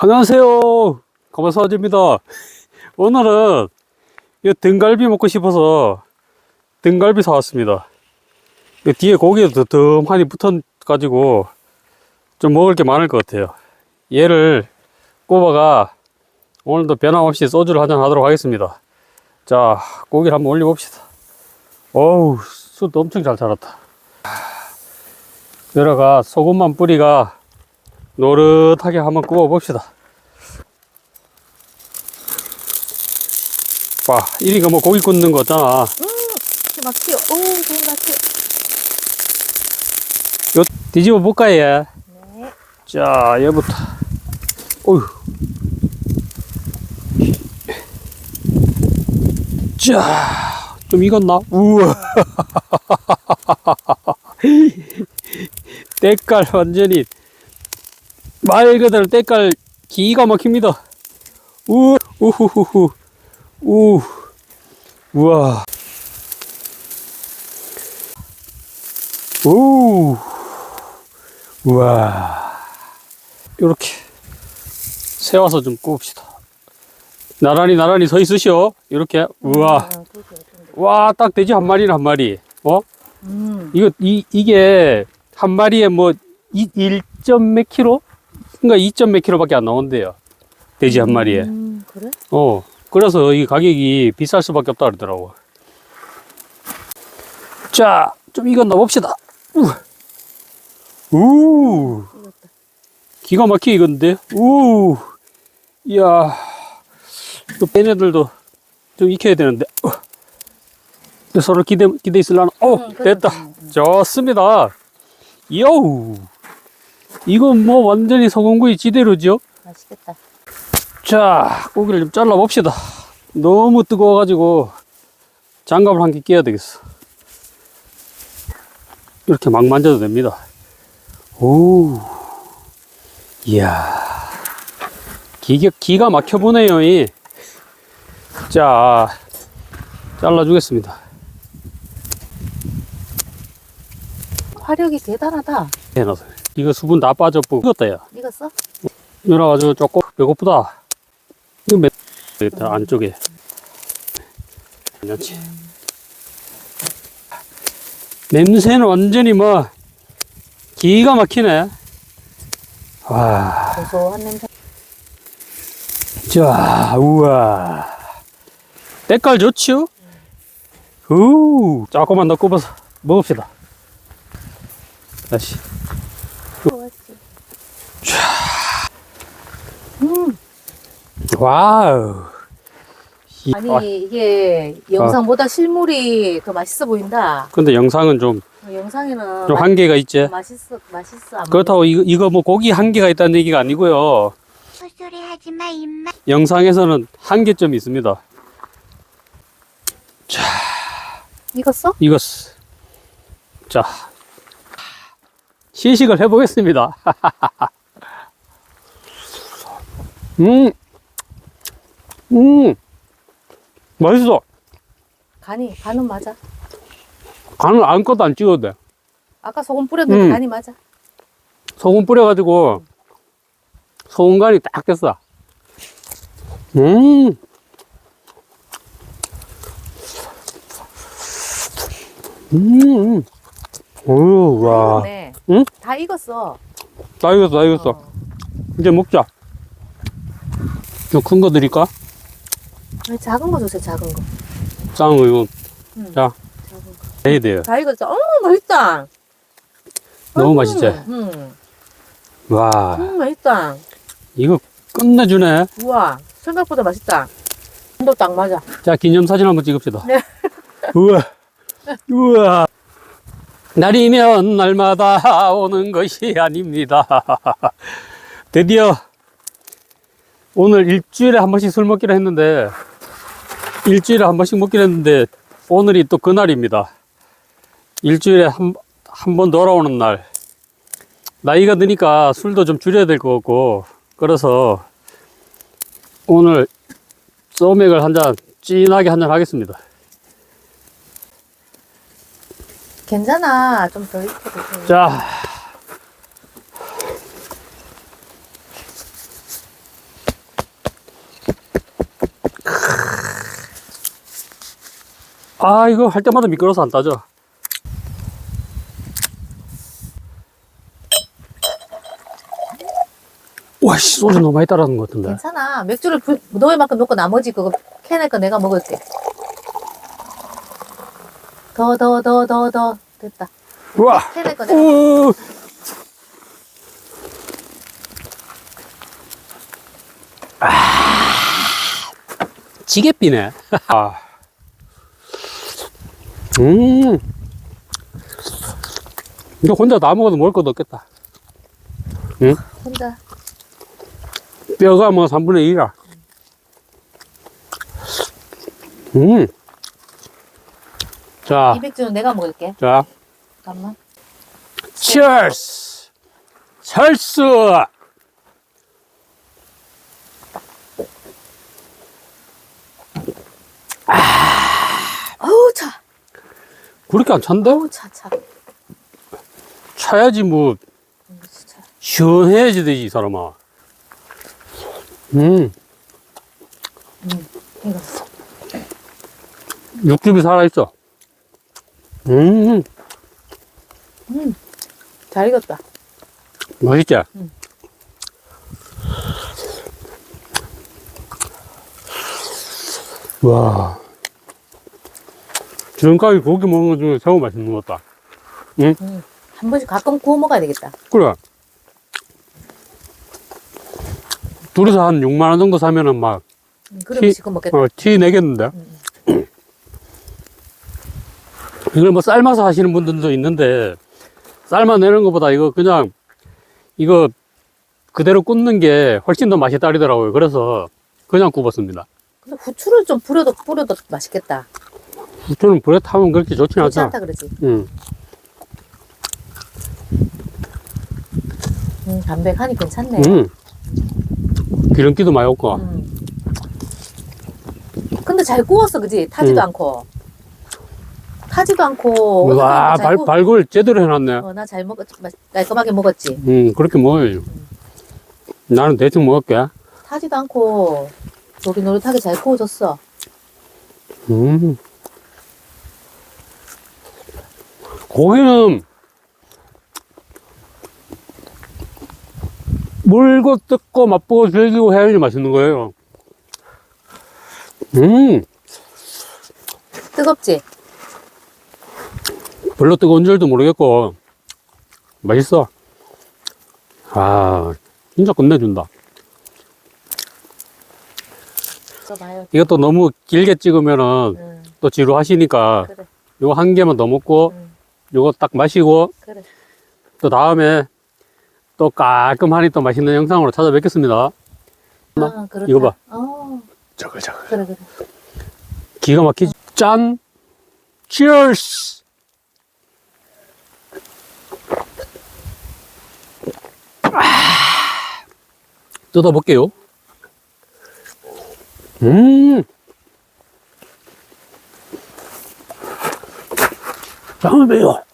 안녕하세요. 가마사와입니다 오늘은 이 등갈비 먹고 싶어서 등갈비 사왔습니다. 이 뒤에 고기도 듬하니 붙어 가지고 좀 먹을 게 많을 것 같아요. 얘를 꼽아가 오늘도 변함없이 소주를 한잔 하도록 하겠습니다. 자, 고기를 한번 올려 봅시다. 어우, 숯 엄청 잘 자랐다. 여러가 소금만 뿌리가 노릇하게 한번 구워 봅시다. 봐, 이리가 뭐 고기 굽는 거잖아. 막히요. 오, 너무 막히요. 요 뒤집어 볼까 얘. 네. 자, 얘부터. 어휴. 자, 좀 익었나? 우와. 때깔 완전히 말 그대로 때깔 기가 막힙니다. 우, 우후후후. 우, 우와. 우, 우와. 요렇게 세워서 좀 구웁시다. 나란히 나란히 서 있으시오. 이렇게. 우와. 아? 와, 딱 돼지 한 마리는 한 마리. 어? 음. 이거, 이, 이게 한 마리에 뭐, 이, 1점 몇 킬로? 그러니까 2점 몇 킬로밖에 안 나온대요. 돼지 한 마리에. 음, 그래? 어. 그래서 이 가격이 비쌀 수밖에 없다 그러더라고. 자, 좀 익었나 봅시다. 우. 우. 기가 막히게 익었는데? 우. 이야. 또 빼내들도 좀 익혀야 되는데. 어. 또 서로 기대, 기대 있으려나? 어, 응, 그래. 됐다. 좋습니다. 요우. 이건 뭐 완전히 소금구이 지대로죠? 맛있겠다. 자, 고기를 좀 잘라 봅시다. 너무 뜨거워가지고 장갑을 한 개 끼워야 되겠어. 이렇게 막 만져도 됩니다. 오, 이야, 기가, 기가 막혀보네요. 이. 자, 잘라주겠습니다. 화력이 대단하다. 해놔서. 이거 수분 다 빠졌고, 익었다, 야. 익었어? 이래가지고 조금 배고프다. 이거 몇, 되겠다, 안쪽에. 괜찮지. 냄새는 완전히 뭐, 기가 막히네. 와, 고소한 냄새. 자, 우와. 때깔 좋지요? 우, 조금만 더 굽어서 먹읍시다. 다시. 좋았지. 음. 와우. 이- 아니, 아, 이게 영상보다 실물이 더 맛있어 보인다. 근데 영상은 좀, 어, 영상에는 좀 맛- 한계가 있지. 맛있어, 맛있어. 그렇다고 이거, 이거 뭐 고기 한계가 있다는 얘기가 아니고요. 헛소리 하지 마, 임마. 영상에서는 한계점이 있습니다. 익었어? 이것, 자, 시식을 해보겠습니다. 음, 음, 맛있어. 간이, 간은 맞아. 간을 아무것도 안 찍어도 돼. 아까 소금 뿌렸는데 음. 간이 맞아. 소금 뿌려가지고 소금 간이 딱 됐어. 음, 음, 오, 와. 네. 응? 다 익었어. 다 익었어, 다 익었어. 어. 이제 먹자. 좀 큰 거 드릴까? 아니, 작은 거 주세요, 작은 거. 작은 거 이거. 응. 자, 작은 거. 해야 돼요. 다 익었어. 어머, 맛있다. 너무 음, 맛있지? 응. 와, 음, 맛있다. 이거 끝내주네. 우와, 생각보다 맛있다. 도딱 맞아. 자, 기념사진 한번 찍읍시다. 네. 우와, 우와. 날이면 날마다 오는 것이 아닙니다. 드디어 오늘 일주일에 한 번씩 술 먹기로 했는데, 일주일에 한 번씩 먹기로 했는데, 오늘이 또 그날입니다. 일주일에 한, 한 번 돌아오는 날. 나이가 드니까 술도 좀 줄여야 될 것 같고, 그래서 오늘 소맥을 한 잔, 진하게 한 잔 하겠습니다. 괜찮아. 좀더 익혀도 돼. 자. 아, 이거 할 때마다 미끄러워서 안 따져. 와씨, 소주 너무 많이 따라는 것 같은데. 괜찮아. 맥주를 불- 넣을 만큼 넣고 나머지 그거 캔에 거 내가 먹을게. 더, 더, 더, 더, 더. 됐다. 우와! 캔에 거 내가. 오! 아, 지게비네. 아. 음. 이거 혼자 다 먹어도 먹을 것도 없겠다. 응? 혼자. 뼈가 뭐 3분의 1이라. 음. 자, 이 맥주는 내가 먹을게. 자, 잠깐만. 치얼스! 철수! 어우, 차. 그렇게 안 찬데? 어우, 차, 차. 차야지 뭐, 음, 진짜. 시원해야지 되지, 이 사람아. 음, 이거. 육즙이 살아있어. 음, 음. 잘 익었다. 맛있지? 음. 와. 지금까지 고기 먹는 것 중에 새우 맛있는 것 같다. 응? 음. 한 번씩 가끔 구워 먹어야 되겠다. 그래. 둘이서 한 6만 원 정도 사면은 막, 음, 티- 지금 먹겠다. 어, 티 내겠는데? 이걸 뭐 삶아서 하시는 분들도 있는데, 삶아내는 것보다 이거 그냥, 이거 그대로 굽는 게 훨씬 더 맛이 따르더라고요. 그래서 그냥 굽었습니다. 근데 후추를 좀 뿌려도, 뿌려도 맛있겠다. 후추는 불에 타면 그렇게 좋진 않잖아. 않다 그러지. 응. 음, 담백하니 괜찮네. 응. 기름기도 많이 없고. 음. 근데 잘 구웠어, 그지? 타지도 음. 않고. 타지도 않고. 와, 어떻게 발, 잘 발골 제대로 해놨네. 구... 어, 나 잘 먹었지. 맛- 깔끔하게 먹었지. 음, 그렇게 먹어야지. 나는 대충 먹을게. 타지도 않고 노릇노릇하게 잘 구워줬어. 음. 고기는 물고 뜯고 맛보고 즐기고 해야지 맛있는 거예요. 음, 뜨겁지? 별로 뜨거운 줄도 모르겠고, 맛있어. 아, 진짜 끝내준다. 이것도 너무 길게 찍으면은 응, 또 지루하시니까, 그래. 요거 한 개만 더 먹고, 응, 요거 딱 마시고, 그래. 또 다음에 또 깔끔하니 또 맛있는 영상으로 찾아뵙겠습니다. 아, 그렇다. 이거 봐. 어, 저거 저거. 그래, 그래. 기가 막히지. 짠! 치얼스! 아, 뜯어볼게요. 음! 잠깐만요.